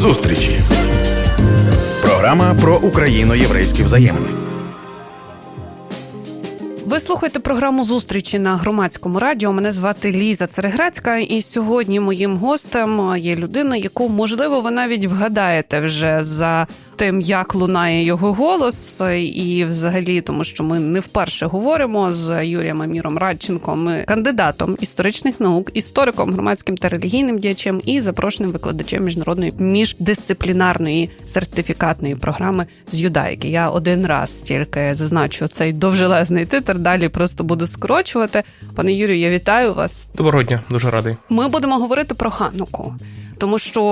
Зустрічі. Програма про україно-єврейські взаємини. Ви слухаєте програму зустрічі на громадському радіо. Мене звати Ліза Цереграцька, і сьогодні моїм гостем є людина, яку можливо ви навіть вгадаєте вже за тим, як лунає його голос, і взагалі, тому що ми не вперше говоримо з Юрієм Аміром Радченком, кандидатом історичних наук, істориком, громадським та релігійним діячем і запрошеним викладачем міжнародної міждисциплінарної сертифікатної програми з юдаїки. Я один раз тільки зазначу цей довжелезний титр. Далі просто буду скорочувати. Пане Юрію, я вітаю вас. Доброго дня, дуже радий. Ми будемо говорити про хануку. Тому що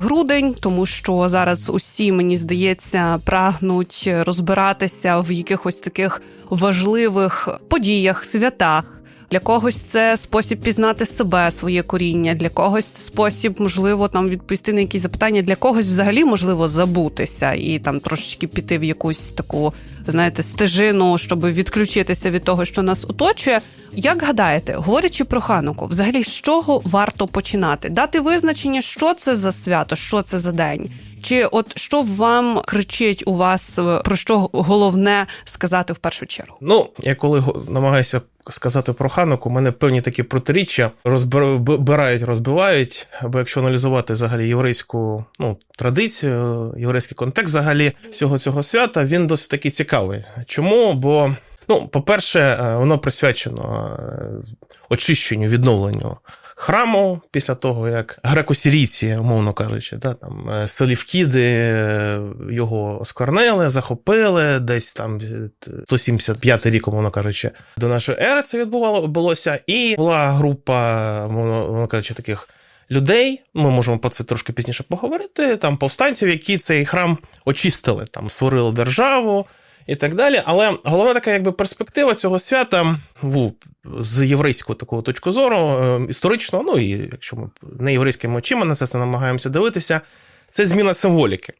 грудень, тому що зараз усі, мені здається, прагнуть розбиратися в якихось таких важливих подіях, святах. Для когось це спосіб пізнати себе, своє коріння, для когось це спосіб, можливо, там відповісти на якісь запитання, для когось взагалі можливо забутися і там трошечки піти в якусь таку, знаєте, стежину, щоб відключитися від того, що нас оточує. Як гадаєте, говорячи про хануку, взагалі з чого варто починати? Дати визначення, що це за свято, що це за день? Чи от що вам кричить у вас, е, про що головне сказати в першу чергу? Ну, я коли намагаюся сказати про ханок, у мене певні такі протиріччя розбирають, розбивають. Бо якщо аналізувати взагалі єврейську ну, традицію, єврейський контекст взагалі всього цього свята, він досить таки цікавий. Чому? Бо, ну, по-перше, е, воно присвячено е, очищенню, відновленню. Храму після того, як греко-сирійці, умовно кажучи, да, там е, селівкіди е, його осквернили, захопили десь там е, 175 рік, умовно кажучи, до нашої ери це відбувалося. І була група, умовно кажучи, таких людей. Ми можемо про це трошки пізніше поговорити. Там повстанців, які цей храм очистили, там створили державу. І так далі, але головна така якби перспектива цього свята в, з єврейського такого точки зору, е, історично, ну і якщо ми не єврейськими очима на це намагаємося дивитися, це зміна символіки.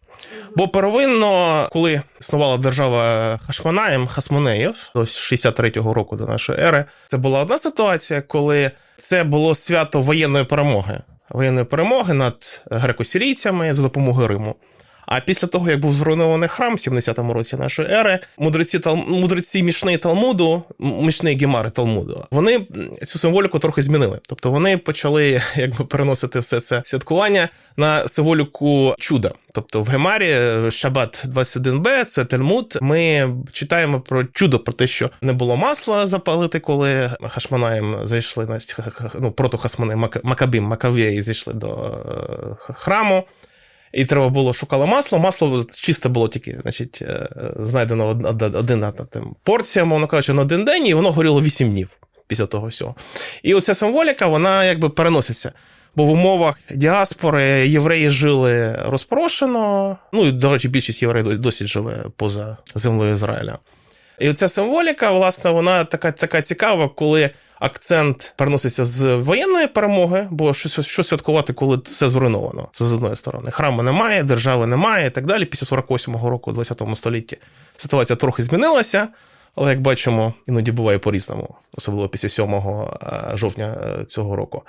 Бо первинно, коли існувала держава Хашманаєм, Хасмонеїв до 63-го року до нашої ери, це була одна ситуація, коли це було свято воєнної перемоги. Воєнної перемоги над греко-сирійцями за допомогою Риму. А після того, як був зруйнований храм в 70-му році нашої ери, мудреці тал... мудреці Мішней Талмуду, Мішней Гемари Талмуду, вони цю символіку трохи змінили. Тобто вони почали якби переносити все це святкування на символіку чуда. Тобто в Гемарі Шабат 21Б, це Талмуд. Ми читаємо про чудо, про те, що не було масла запалити, коли Хашманаєм зайшли на ну, прото Хасмани, Макабим, Макавєї зайшли до е, храму. І треба було шукало масло. Масло чисте було тільки, значить, знайдено одна там, порція, мовно кажучи, на один день, і воно горіло 8 днів після того всього. І оця символіка, вона якби переноситься. Бо в умовах діаспори євреї жили розпрошено. Ну і, до речі, більшість євреїв досі живе поза землею Ізраїля. І оця символіка, власне, вона така така цікава, коли акцент переноситься з воєнної перемоги, бо що, що святкувати, коли все зруйновано. Це з одної сторони. Храму немає, держави немає і так далі. Після 48-го року, у 20 столітті, ситуація трохи змінилася. Але як бачимо, іноді буває по-різному, особливо після 7 жовтня цього року.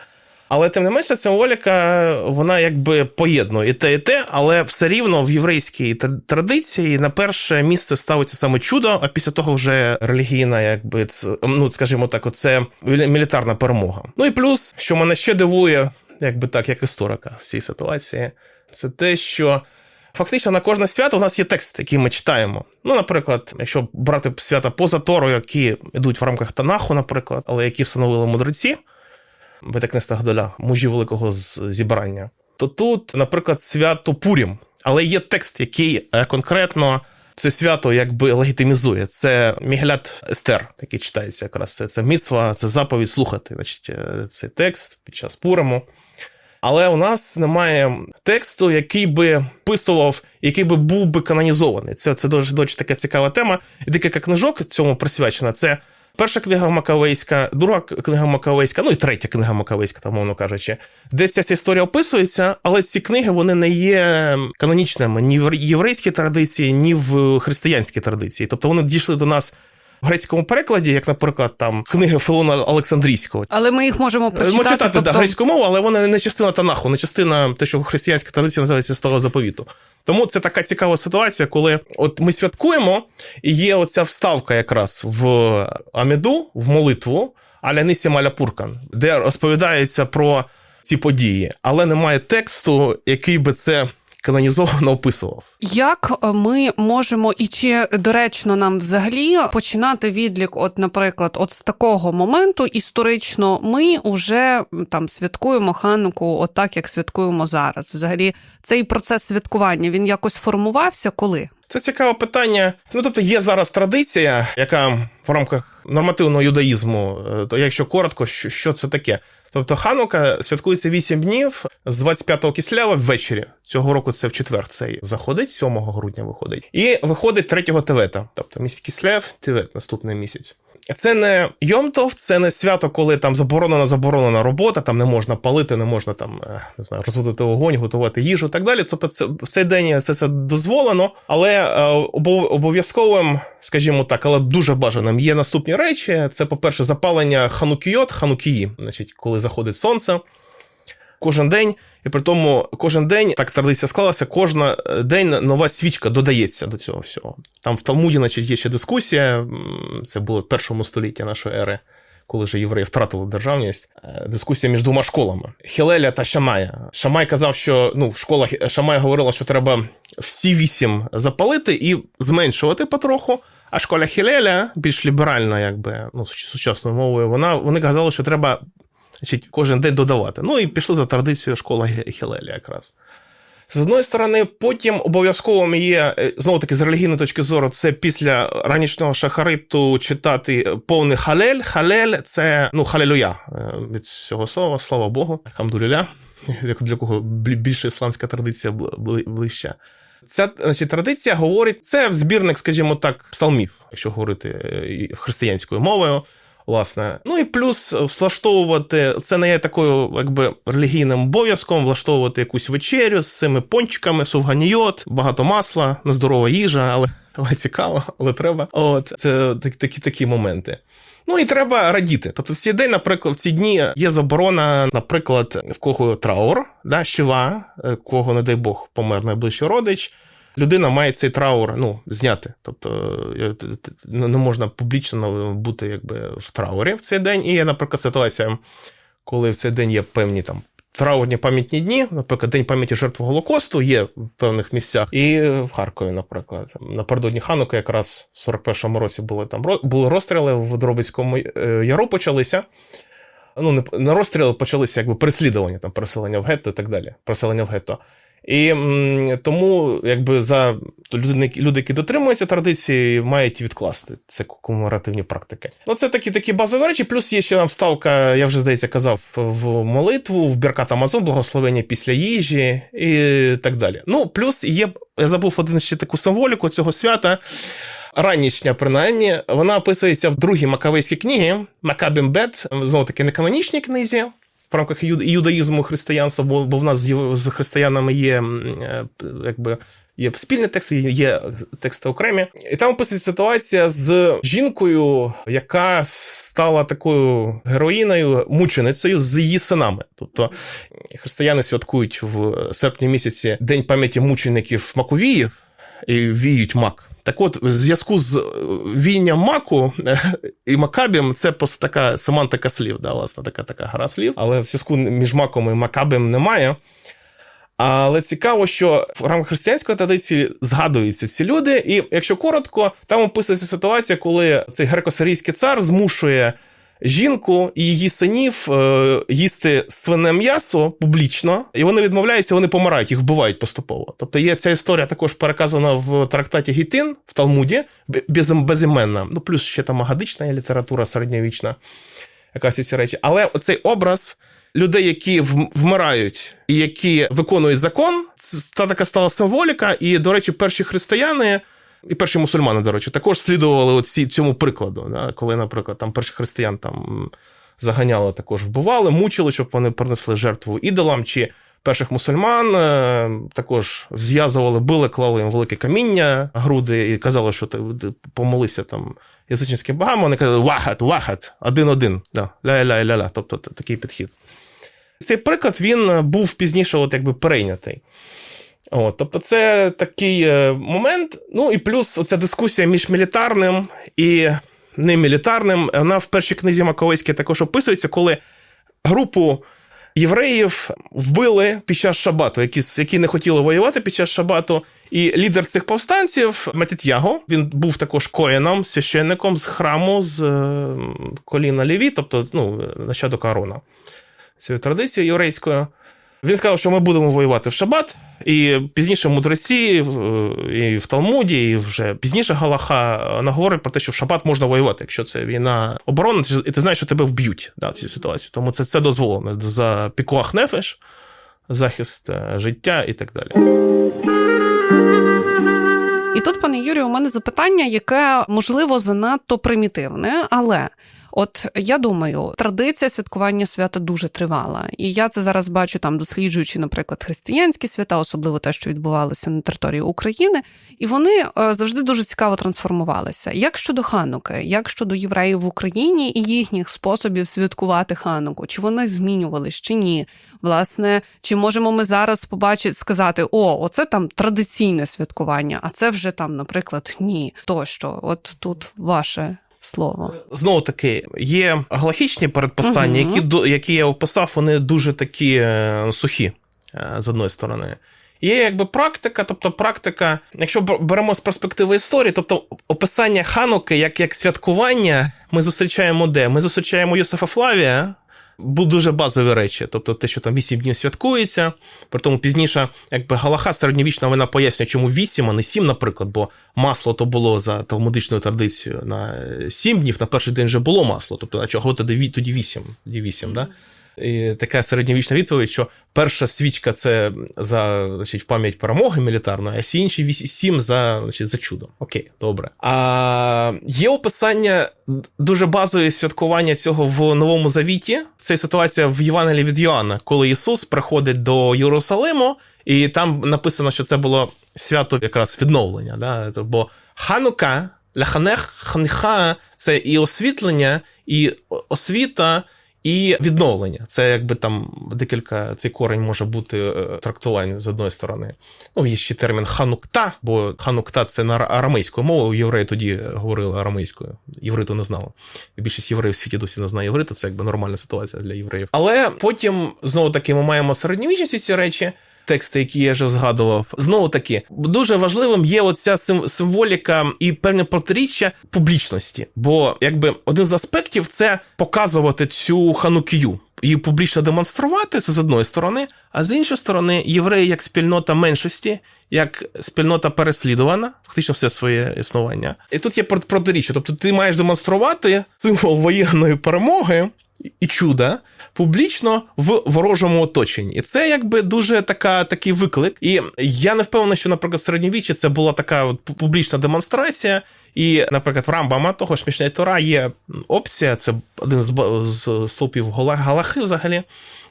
Але тим не менше, символіка, вона якби поєднує і те, і те, але все рівно в єврейській традиції на перше місце ставиться саме чудо, а після того вже релігійна, якби ну, скажімо так, оце мілітарна перемога. Ну і плюс, що мене ще дивує, якби так, як історика в цій ситуації, це те, що. Фактично на кожне свято у нас є текст, який ми читаємо. Ну, наприклад, якщо брати свята поза Торою, які йдуть в рамках Танаху, наприклад, але які встановили мудреці, Бетекнеста Гдоля, мужі великого зібрання, то тут, наприклад, свято Пурім, але є текст, який конкретно це свято якби легітимізує. Це Міглят Естер, який читається якраз це, це міцва, це заповідь слухати значить, цей текст під час Пуриму. Але у нас немає тексту, який би писував, який би був би канонізований. Це це дуже, дуже така цікава тема. І декілька книжок цьому присвячена. Це перша книга Макавейська, друга книга Макавейська, ну і третя книга Макавейська, там, мовно кажучи, де ця, історія описується, але ці книги вони не є канонічними ні в єврейській традиції, ні в християнській традиції. Тобто вони дійшли до нас грецькому перекладі, як, наприклад, там книги Филона Олександрійського. Але ми їх можемо прочитати. Ми читати тобто... да, грецьку мову, але вона не частина Танаху, не частина те, що в християнській традиції називається старого заповіту. Тому це така цікава ситуація, коли от ми святкуємо, і є оця вставка якраз в Аміду, в молитву Аля Нісім Аля Пуркан, де розповідається про ці події, але немає тексту, який би це канонізовано описував. Як е, ми можемо і чи доречно нам взагалі починати відлік, от, наприклад, от з такого моменту історично ми вже там святкуємо хануку, от так як святкуємо зараз. Взагалі, цей процес святкування він якось формувався коли? Це цікаве питання. Ну тобто є зараз традиція, яка в рамках нормативного юдаїзму, е, то якщо коротко, що, що це таке? Тобто Ханука святкується 8 днів з 25 кислява ввечері. Цього року це в четвер цей заходить, 7 грудня виходить. І виходить 3 Тевета, тобто місяць Кисляв, Тевет, наступний місяць. Це не Йомтов, це не свято, коли там заборонена заборонена робота, там не можна палити, не можна там е, не знаю, розводити вогонь, готувати їжу і так далі. Тобто це в цей день це, це дозволено, але е, обов- обов'язковим, скажімо так, але дуже бажаним є наступні речі. Це, по-перше, запалення ханукійот, ханукії, значить, коли заходить сонце. Кожен день, і при тому кожен день, так традиція склалася, кожен день нова свічка додається до цього всього. Там в Талмуді, значить, є ще дискусія. Це було в першому столітті нашої ери, коли вже євреї втратили державність. е, Дискусія між двома школами: Хілеля та Шамая. Шамай казав, що ну, школа Хі- Шамай говорила, що треба всі вісім запалити і зменшувати потроху. А школа Хілеля, більш ліберальна, якби ну, сучасною мовою, вона вони казали, що треба значить, кожен день додавати. Ну і пішли за традицією школа Хілеля якраз. З одної сторони, потім обов'язковим є, е, знову таки, з релігійної точки зору, це після ранішнього шахариту читати повний халель. Халель це ну, халелюя е, від цього слова, слава Богу, хамдуліля, як для кого більше ісламська традиція бли- бли- ближча. Ця значить, традиція говорить, це збірник, скажімо так, псалмів, якщо говорити е, християнською мовою. Власне, ну і плюс влаштовувати це не є такою, якби релігійним обов'язком, влаштовувати якусь вечерю з цими пончиками, сувганійот, багато масла, нездорова їжа, але, але цікаво, але треба. От це так- такі такі моменти. Ну і треба радіти. Тобто, в цей день, наприклад, в ці дні є заборона, наприклад, в кого траур, да, щива, е, кого, не дай Бог, помер найближчий родич. Людина має цей траур ну, зняти. Тобто е, не можна публічно бути якби в траурі в цей день. І є, наприклад, ситуація, коли в цей день є певні там. Траурні пам'ятні дні, наприклад, День пам'яті жертв Голокосту є в певних місцях. І в Харкові, наприклад, напередодні Хануки, якраз в 41-му році були там були розстріли в Дробицькому е, яру почалися. Ну, не, не розстріли, почалися якби переслідування, там переселення в гетто і так далі. Переселення в гетто. І м, тому, якби за люди, люди, які дотримуються традиції, мають відкласти це комеморативні практики. Ну, це такі такі базові речі. Плюс є ще там вставка, я вже здається казав, в молитву, в Біркат Амазон, благословення після їжі і так далі. Ну, плюс є, я забув один ще таку символіку цього свята. Ранішня, принаймні, вона описується в другій Макавейській книгі Макабім Бет, знову таки не канонічній книзі, в рамках ю- іудаїзму християнства, бо, бо в нас з, християнами є е, якби. Є спільні тексти, є тексти окремі. І там описується ситуація з жінкою, яка стала такою героїною, мученицею з її синами. Тобто християни святкують в серпні місяці День пам'яті мучеників Маковіїв і віють мак. Так от, в зв'язку з е, війням маку е, і макабім, це просто така семантика слів, да, власне, така така гра слів. Але в зв'язку між маком і макабем немає. Але цікаво, що в рамках християнської традиції згадуються ці люди, і якщо коротко, там описується ситуація, коли цей греко-сирійський цар змушує жінку і її синів е, їсти свине м'ясо публічно, і вони відмовляються, вони помирають, їх вбивають поступово. Тобто є ця історія також переказана в трактаті Гітин в Талмуді, без, безіменна. Ну плюс ще там агадична література середньовічна, якась ці речі. Але оцей образ. Людей, які вмирають і які виконують закон, це така стала символіка. І, до речі, перші християни і перші мусульмани, до речі, також слідували от ці- цьому прикладу. Да? Коли, наприклад, там перших християн там заганяли, також вбивали, мучили, щоб вони принесли жертву ідолам, чи перших мусульман. е, Також зв'язували, били, клали їм велике каміння, груди і казали, що ти помолися там язичницьким богам. Вони казали вахат, вахат, один-один. Да, ля-ля-ля-ля. Тобто такий підхід. Цей приклад він е, був пізніше, от якби перейнятий. От, тобто, це такий е, момент. Ну і плюс оця дискусія між мілітарним і немілітарним. Вона в першій книзі Маковецькій також описується, коли групу євреїв вбили під час шабату, які, які не хотіли воювати під час шабату. І лідер цих повстанців Метитяго, він був також коїном, священником з храму з е, коліна Ліві, тобто ну, нащадок Аарона. Цією традицією єврейською. Він сказав, що ми будемо воювати в Шабат, і пізніше мудреці і в Талмуді, і вже пізніше Галаха наговорить про те, що в Шабат можна воювати, якщо це війна оборони, і ти знаєш, що тебе вб'ють да, цій ситуації. Тому це, це дозволено за пікуах нефеш, захист е, життя і так далі. І тут, пане Юрію, у мене запитання, яке можливо занадто примітивне, але. От я думаю, традиція святкування свята дуже тривала, і я це зараз бачу там, досліджуючи, наприклад, християнські свята, особливо те, що відбувалося на території України, і вони е, завжди дуже цікаво трансформувалися. Як щодо Хануки, як щодо євреїв в Україні і їхніх способів святкувати Хануку, чи вони змінювались, чи ні? Власне, чи можемо ми зараз побачити, сказати: о, оце там традиційне святкування, а це вже там, наприклад, ні. Тощо, от тут ваше слово. Знову таки, є галахічні передписання, угу. які, які я описав, вони дуже такі е, сухі, е, з одної сторони. Є якби практика, тобто практика, якщо беремо з перспективи історії, тобто описання Хануки як, як святкування, ми зустрічаємо де? Ми зустрічаємо Йосифа Флавія. Були дуже базові речі, тобто те, що там 8 днів святкується. При тому пізніше, якби Галаха середньовічна, вона пояснює, чому 8, а не 7, наприклад, бо масло то було за талмудичною традицією на 7 днів, на перший день вже було масло. Тобто, а чого тоді тоді 8? Тоді 8, да? І така середньовічна відповідь, що перша свічка це за значить, пам'ять перемоги мілітарної, а всі інші віс- сім за, значить, за чудо. Окей, добре. А є описання дуже базове святкування цього в Новому Завіті. Це ситуація в Євангелії від Йоанна, коли Ісус приходить до Єрусалиму, і там написано, що це було свято якраз відновлення. Да? Тобто, Бо Ханука. Ляханех ханха це і освітлення, і освіта, і відновлення. Це якби там декілька цей корень може бути е, трактувань з одної сторони. Ну, є ще термін ханукта, бо ханукта це на арамейською мовою. Євреї тоді говорили арамейською. Євриту не знали. Більшість євреїв в світі досі не знає євриту, це якби нормальна ситуація для євреїв. Але потім знову таки ми маємо середньовічність ці речі. Тексти, які я вже згадував, знову таки дуже важливим є оця символіка і певне протиріччя публічності. Бо якби один з аспектів це показувати цю ханукію, її публічно демонструвати це з одної сторони, а з іншої сторони, євреї як спільнота меншості, як спільнота переслідувана, фактично все своє існування. І тут є прот- протиріччя. Тобто ти маєш демонструвати символ воєнної перемоги і чуда публічно в ворожому оточенні. І це якби дуже така, такий виклик. І я не впевнений, що, наприклад, в середньовіччі це була така от публічна демонстрація. І, наприклад, в Рамбама того ж Мішней Тора є опція, це один з, з стовпів Галахи взагалі,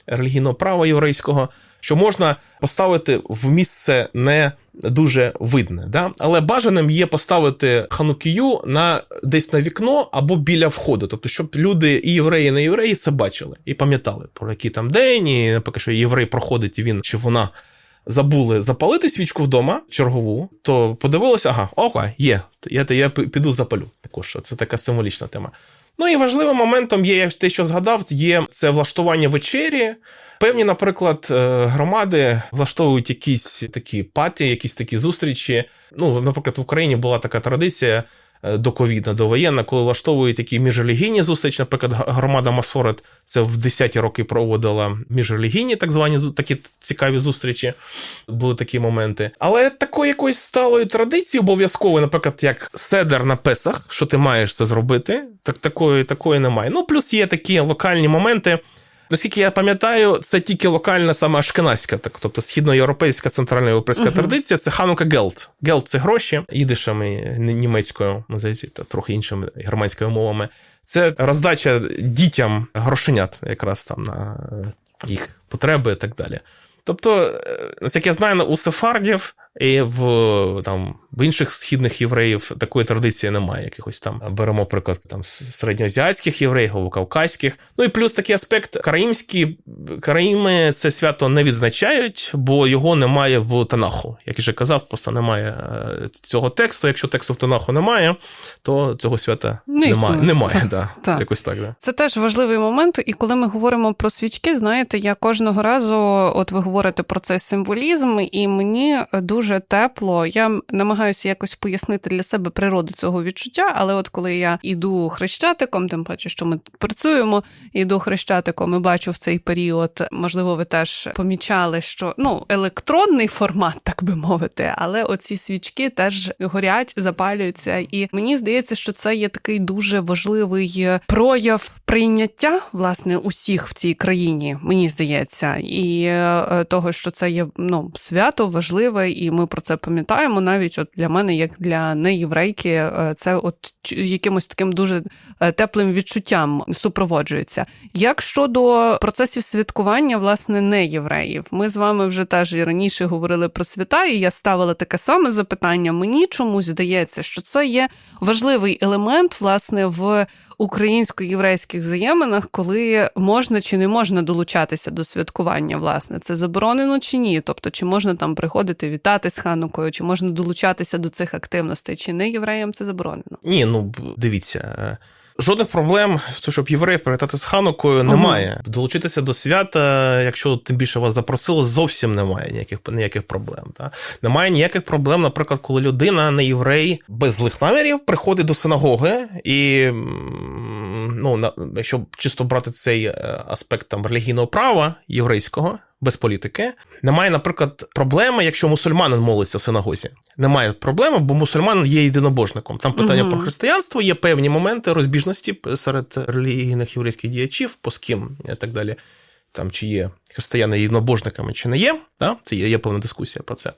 релігійного права єврейського, що можна поставити в місце не дуже видне. Да? Але бажаним є поставити ханукію на десь на вікно або біля входу, тобто, щоб люди, і євреї, і не євреї, це бачили і пам'ятали, про який там день, і наприклад, що єврей проходить, і він чи вона. Забули запалити свічку вдома чергову, то подивилися, ага, окей, є. Я, я пі- піду запалю. Також це така символічна тема. Ну і важливим моментом є, як те, що згадав, є це влаштування вечері. Певні, наприклад, е, громади влаштовують якісь такі паті, якісь такі зустрічі. Ну, наприклад, в Україні була така традиція е, доковідна, довоєнна, коли влаштовують такі міжрелігійні зустрічі. Наприклад, громада Масорет це в 10-ті роки проводила міжрелігійні так звані такі цікаві зустрічі. Були такі моменти. Але такої якоїсь сталої традиції обов'язкової, наприклад, як седер на Песах, що ти маєш це зробити, так такої, такої немає. Ну, плюс є такі локальні моменти. Наскільки я пам'ятаю, це тільки локальна саме ашкеназька, так, тобто східноєвропейська центральна європейська Мгм. традиція це ханука гелт. Гелт це гроші, їдишами н- німецькою, здається, та трохи іншими германськими мовами. Це роздача дітям грошенят, якраз там на їх потреби і так далі. Тобто, е, як я знаю, у сефардів і в, там, в інших східних євреїв такої традиції немає. Якихось там беремо приклад там середньоазіатських євреїв кавказьких. Ну і плюс такий аспект караїмські караїми це свято не відзначають, бо його немає в Танаху. Як я вже казав, просто немає е, цього тексту. Якщо тексту в Танаху немає, то цього свята Не немає. Немає, Так, да. так. якось так. Да. Це теж важливий момент. І коли ми говоримо про свічки, знаєте, я кожного разу, от ви говорите про цей символізм, і мені дуже тепло. Я намагаюся якось пояснити для себе природу цього відчуття. Але от коли я іду хрещатиком, тим паче, що ми працюємо, іду хрещатиком і бачу в цей період, можливо, ви теж помічали, що ну електронний формат, так би мовити, але оці свічки теж горять, запалюються. І мені здається, що це є такий дуже важливий прояв прийняття власне усіх в цій країні. Мені здається, і е, того, що це є ну свято важливе, і ми про це пам'ятаємо. Навіть от для мене, як для неєврейки, е, це от якимось таким дуже е, теплим відчуттям супроводжується. Як щодо процесів святкування, власне, не євреїв, ми з вами вже теж і раніше говорили про свята, і я ставила таке саме запитання. Мені чомусь здається, що це є важливий елемент, власне, в українсько-єврейських взаєминах, коли можна чи не можна долучатися до святкування, власне, це заборонено чи ні? Тобто, чи можна там приходити вітати з ханукою, чи можна долучатися до цих активностей, чи не євреям це заборонено? Ні, ну дивіться. Жодних проблем, щоб євреї перетати з ханукою, немає. Долучитися до свята, якщо тим більше вас запросили, зовсім немає ніяких ніяких проблем. Та? Немає ніяких проблем, наприклад, коли людина, не єврей, без злих намірів приходить до синагоги, і ну, на- якщо чисто брати цей е, аспект там релігійного права єврейського. Без політики немає, наприклад, проблеми, якщо мусульманин молиться в синагозі. Немає проблеми, бо мусульманин є єдинобожником. Там питання Мгм. про християнство, є певні моменти розбіжності серед релігійних єврейських діячів, по з ким і так далі. Там чи є християни єдинобожниками, чи не є. Да? Це є, є певна дискусія про це.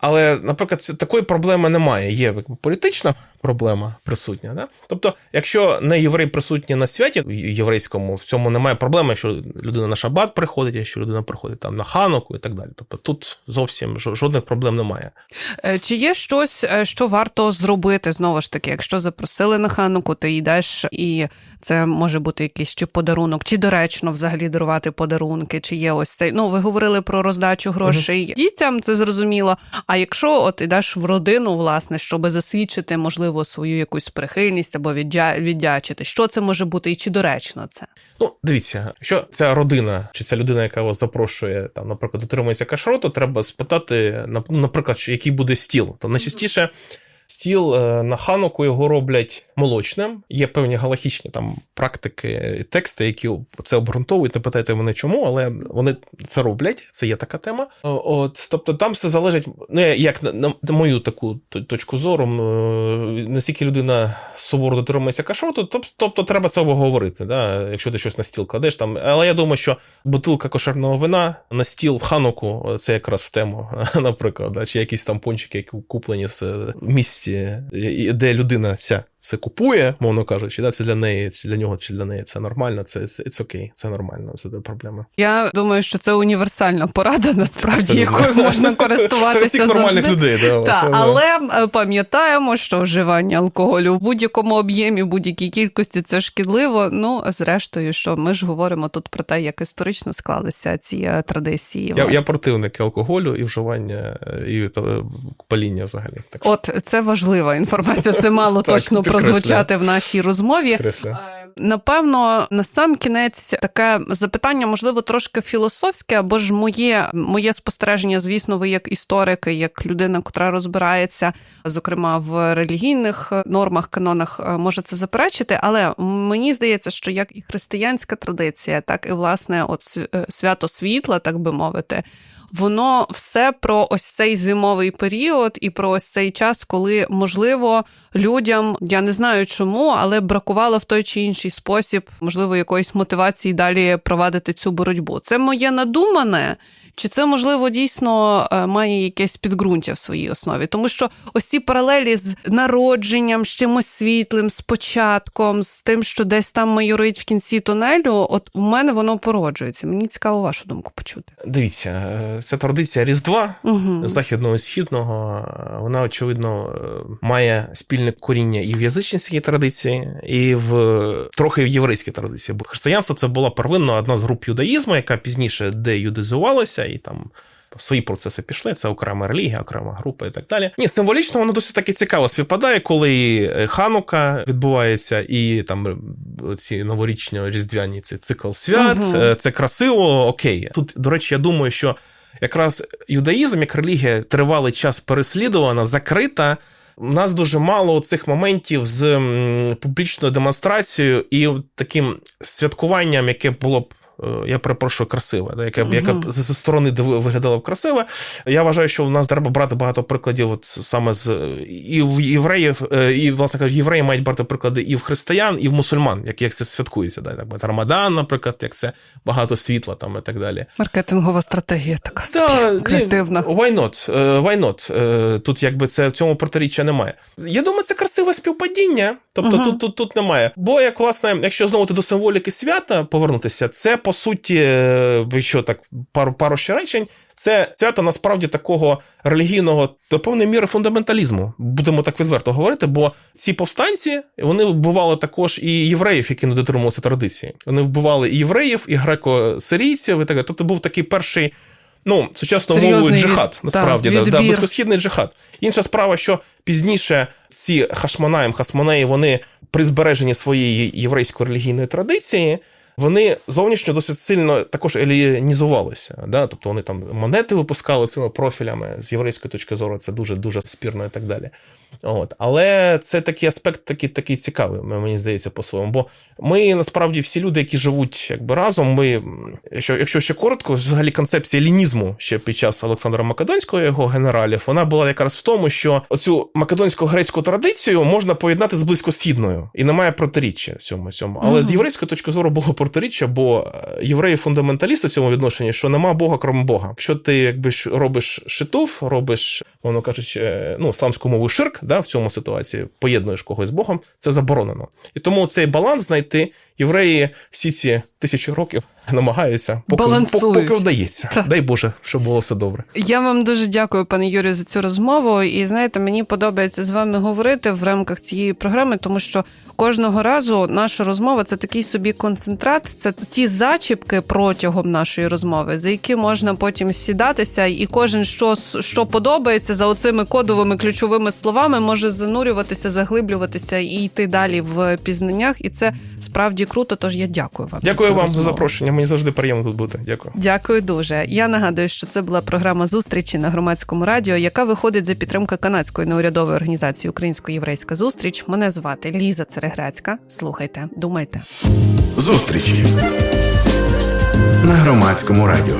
Але, наприклад, такої проблеми немає. Є політична проблема присутня. Да? Тобто, якщо не єврей присутній на святі єврейському, в цьому немає проблеми, якщо людина на шабат приходить, якщо людина приходить там на хануку і так далі. Тобто тут зовсім жодних проблем немає. Е, Чи є щось, е, що варто зробити знову ж таки, якщо запросили на хануку, ти йдеш, і це може бути якийсь чи подарунок, чи доречно взагалі дарувати подарунки, чи є ось цей. Ну, ви говорили про роздачу грошей дітям, це зрозуміло. А якщо от ідеш в родину, власне, щоб засвідчити, можливо, свою якусь прихильність або віддя... віддячити, що це може бути і чи доречно це? Ну, дивіться, якщо ця родина чи ця людина, яка вас запрошує, там, наприклад, дотримується кашроту, треба спитати, нап- наприклад, який буде стіл. То найчастіше стіл е, на хануку його роблять молочним. Є певні галахічні там практики, і тексти, які це обґрунтовують. Не питайте мене чому, але вони це роблять. Це є така тема. От, тобто, там все залежить, ну, як на, мою таку точку зору, м, наскільки людина суворо дотримується кашроту, тобто, треба це обговорити, да? якщо ти щось на стіл кладеш. Там. Але я думаю, що бутилка кошерного вина на стіл в хануку це якраз в тему, наприклад, да? чи якісь там пончики, які куплені з е, місці, і- де людина ця це купує, мовно кажучи, да? це для неї, для нього, чи для неї це нормально, це це окей, це нормально, це не проблема. Я думаю, що це універсальна порада, насправді, Абсолютно. якою можна Це користуватися всіх нормальних завжди. людей, да, це, але е, пам'ятаємо, що вживання алкоголю в будь-якому об'ємі, в будь-якій кількості це шкідливо. Ну, зрештою, що ми ж говоримо тут про те, як історично склалися ці е, традиції. Я, я противник алкоголю, і вживання, е, і паління взагалі. Так От це важлива інформація. Це мало точно прозвучати в нашій розмові. Е, Напевно, на сам кінець таке запитання, можливо, трошки філософське, або ж моє, моє спостереження, звісно, ви як історики, як людина, котра розбирається, зокрема в релігійних нормах, канонах, е, може це заперечити. Але мені здається, що як і християнська традиція, так і власне от е, свято світла, так би мовити. Воно все про ось цей зимовий період і про ось цей час, коли можливо людям, я не знаю чому, але бракувало в той чи інший спосіб, можливо, якоїсь мотивації далі провадити цю боротьбу. Це моє надумане. Чи це можливо дійсно е, має якесь підґрунтя в своїй основі? Тому що ось ці паралелі з народженням, з чимось світлим, з початком, з тим, що десь там майорить в кінці тунелю, от у мене воно породжується. Мені цікаво вашу думку почути. Дивіться, це традиція Різдва. Угу. західного і східного, вона очевидно е, має спільне коріння і в язичницькій традиції, і в трохи в єврейській традиції. Бо християнство це була первинно одна з груп юдаїзму, яка пізніше деюдизувалася, і там. Свої процеси пішли, це окрема релігія, окрема група і так далі. Ні, символічно воно досить таки цікаво співпадає, коли е, Ханука відбувається, і там е, ці новорічні різдвяні цей цикл свят. Е, Це красиво, окей. Тут, до речі, я думаю, що якраз юдаїзм як релігія тривалий час переслідувана, закрита. У нас дуже мало цих моментів з публічною демонстрацією і таким святкуванням, яке було б. Е, Я перепрошую, красиве, да, яке, б- яке Мгм. зі сторони виглядало б красиве. Я вважаю, що в нас треба брати багато прикладів, от саме з і в євреїв, е, і власне кажучи, євреї мають брати приклади і в християн, і в мусульман, як, як це святкується. Да, так, Рамадан, наприклад, як це багато світла там і так далі. Маркетингова стратегія така ні, креативна. Why not? Е, Why not? Тут якби це в цьому протиріччя немає. Я думаю, це красиве співпадіння. Тобто Мгм. тут, тут, тут немає. Бо як власне, якщо знову ти до символіки свята повернутися, це по суті, е, якщо так пару пару ще речень. Це свято насправді такого релігійного до певної міри фундаменталізму. Будемо так відверто говорити, бо ці повстанці вони вбивали також і євреїв, які не дотримувалися традиції. Вони вбивали і євреїв, і греко-сирійців, і так далі. Тобто був такий перший. Ну, сучасною мовою джихад, насправді, так, да, да, близькосхідний джихад. Інша справа, що пізніше ці хашманаєм, хасмонеї, вони при збереженні своєї єврейської релігійної традиції, вони зовнішньо досить сильно також елінізувалися. Да? Тобто вони там монети випускали цими профілями з єврейської точки зору, це дуже дуже спірно і так далі. От. Але це такий аспект, такий, такий цікавий, мені здається, по-своєму. Бо ми насправді всі люди, які живуть якби разом, ми, якщо, якщо ще коротко, взагалі концепція лінізму ще під час Олександра Македонського, його генералів, вона була якраз в тому, що оцю македонсько-грецьку традицію можна поєднати з близькосхідною, і немає протиріччя цьому цьому. Але Мгм. з єврейської точки зору було протиріччя, бо е, євреї фундаменталісти в цьому відношенні, що нема Бога, крім Бога. Якщо ти якби робиш шитов, робиш, воно кажучи, е, ну, сламську мову ширк, да, в цьому ситуації поєднуєш когось з Богом, це заборонено. І тому цей баланс знайти євреї всі ці тисячі років намагаються, поки, Балансують. поки вдається. Так. Дай Боже, щоб було все добре. Я вам дуже дякую, пане Юрію, за цю розмову. І знаєте, мені подобається з вами говорити в рамках цієї програми, тому що кожного разу наша розмова це такий собі концентрат, це ті зачіпки протягом нашої розмови, за які можна потім сідатися, і кожен що, що подобається за оцими кодовими ключовими словами, може занурюватися, заглиблюватися і йти далі в пізнаннях. І це справді круто. Тож я дякую вам. Дякую за вам за розмову. Запрошення. Мені завжди приємно тут бути. Дякую. Дякую дуже. Я нагадую, що це була програма зустрічі на громадському радіо, яка виходить за підтримки канадської неурядової організації Українсько-єврейська зустріч. Мене звати Ліза Цереграцька. Слухайте, думайте. Зустрічі на громадському радіо.